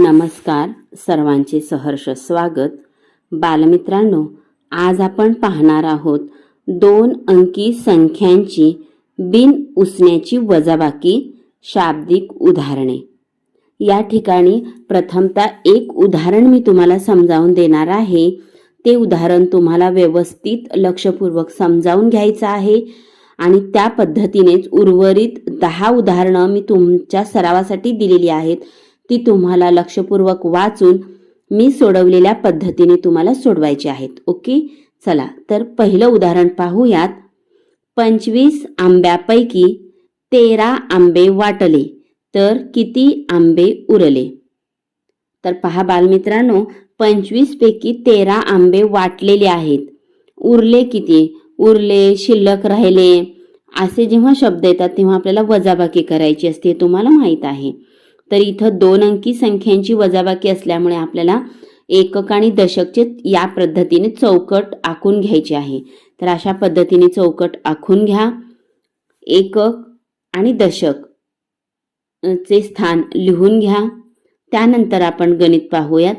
नमस्कार सर्वांचे सहर्ष स्वागत. बालमित्रांनो आज आपण पाहणार आहोत दोन अंकी संख्यांची बिन उसण्याची वजाबाकी शाब्दिक उदाहरणे. या ठिकाणी प्रथमतः एक उदाहरण मी तुम्हाला समजावून देणार आहे. ते उदाहरण तुम्हाला व्यवस्थित लक्षपूर्वक समजावून घ्यायचं आहे आणि त्या पद्धतीनेच उर्वरित दहा उदाहरणं मी तुमच्या सरावासाठी दिलेली आहेत. ती तुम्हाला लक्षपूर्वक वाचून मी सोडवलेल्या पद्धतीने तुम्हाला सोडवायची आहेत. ओके? चला तर पहिलं उदाहरण पाहूयात. पंचवीस आंब्यापैकी तेरा आंबे वाटले तर किती आंबे उरले? तर पहा बालमित्रांनो पंचवीसपैकी तेरा आंबे वाटलेले आहेत. उरले किती? उरले शिल्लक राहिले. असे जेव्हा शब्द येतात तेव्हा आपल्याला वजाबाकी करायची असते हे तुम्हाला माहीत आहे. तर इथं दोन अंकी संख्यांची वजाबाकी असल्यामुळे आपल्याला एकक आणि दशकचे या पद्धतीने चौकट आखून घ्यायचे आहे. तर अशा पद्धतीने चौकट आखून घ्या. एकक आणि दशक चे स्थान लिहून घ्या. त्यानंतर आपण गणित पाहूयात.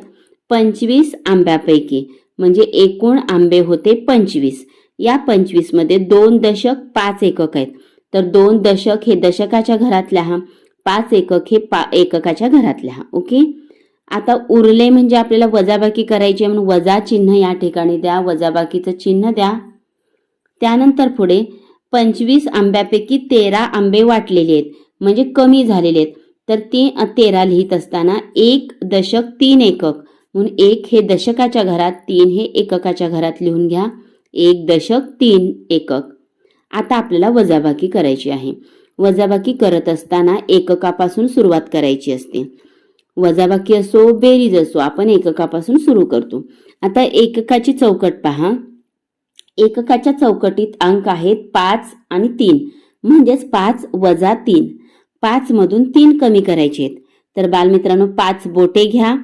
पंचवीस आंब्यापैकी म्हणजे एकूण आंबे होते पंचवीस. या पंचवीसमध्ये दोन दशक पाच एकक आहेत. तर दोन दशक हे दशकाच्या घरातल्या पाच एकक हे पा एककाच्या घरात लिहा ओके? आता उरले म्हणजे आपल्याला वजाबाकी करायची आहे म्हणून वजा चिन्ह या ठिकाणी द्या वजाबाकीचं चिन्ह द्या. त्यानंतर पुढे पंचवीस आंब्यापैकी तेरा आंबे वाटलेले आहेत म्हणजे कमी झालेले आहेत. तर ते तेरा लिहित असताना एक दशक तीन एकक. म्हणून एक हे दशकाच्या घरात तीन हे एककाच्या घरात लिहून घ्या. एक दशक तीन एकक. आता आपल्याला वजाबाकी करायची आहे. वजाबाकी करत असताना एककापासून सुरुवात करायची असते. वजाबाकी असो बेरीज असो आपण एककापासून सुरू करतो. आता एककाची चौकट पहा. एककाच्या चौकटीत अंक आहेत पाच आणि तीन. म्हणजेच पाच वजा तीन. पाच मधून तीन कमी करायचे आहेत. तर बालमित्रांनो पाच बोटे घ्या.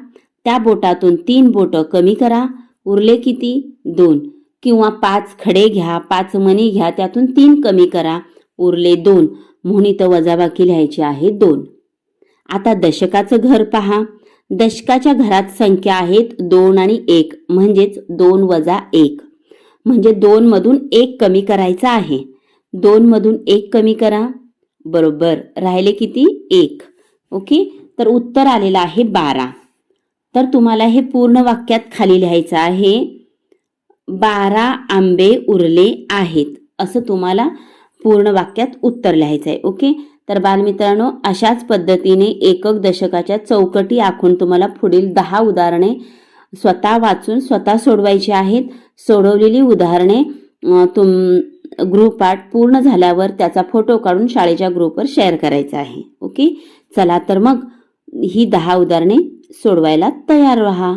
त्या बोटातून तीन बोटं कमी करा. उरले किती? दोन. किंवा पाच खडे घ्या पाच मणी घ्या त्यातून तीन कमी करा. उरले दोन. म्हणून तर वजाबाकी लिहायची आहे दोन. आता दशकाचं घर पहा. दशकाच्या घरात संख्या आहेत दोन आणि एक म्हणजेच दोन वजा एक. म्हणजे दोनमधून एक कमी करायचा आहे. दोनमधून एक कमी करा. बरोबर. राहिले किती? एक. ओके? तर उत्तर आलेलं आहे बारा. तर तुम्हाला हे पूर्ण वाक्यात खाली लिहायचं आहे. बारा आंबे उरले आहेत. असं तुम्हाला पूर्ण वाक्यात उत्तर लिहायचं आहे ओके तर बालमित्रांनो अशाच पद्धतीने एकक दशकाच्या चौकटी आखून तुम्हाला पुढील दहा उदाहरणे स्वतः वाचून स्वतः सोडवायची आहेत. सोडवलेली उदाहरणे तुम गृहपाठ पूर्ण झाल्यावर त्याचा फोटो काढून शाळेच्या ग्रुपवर शेअर करायचा आहे ओके चला तर मग ही दहा उदाहरणे सोडवायला तयार राहा.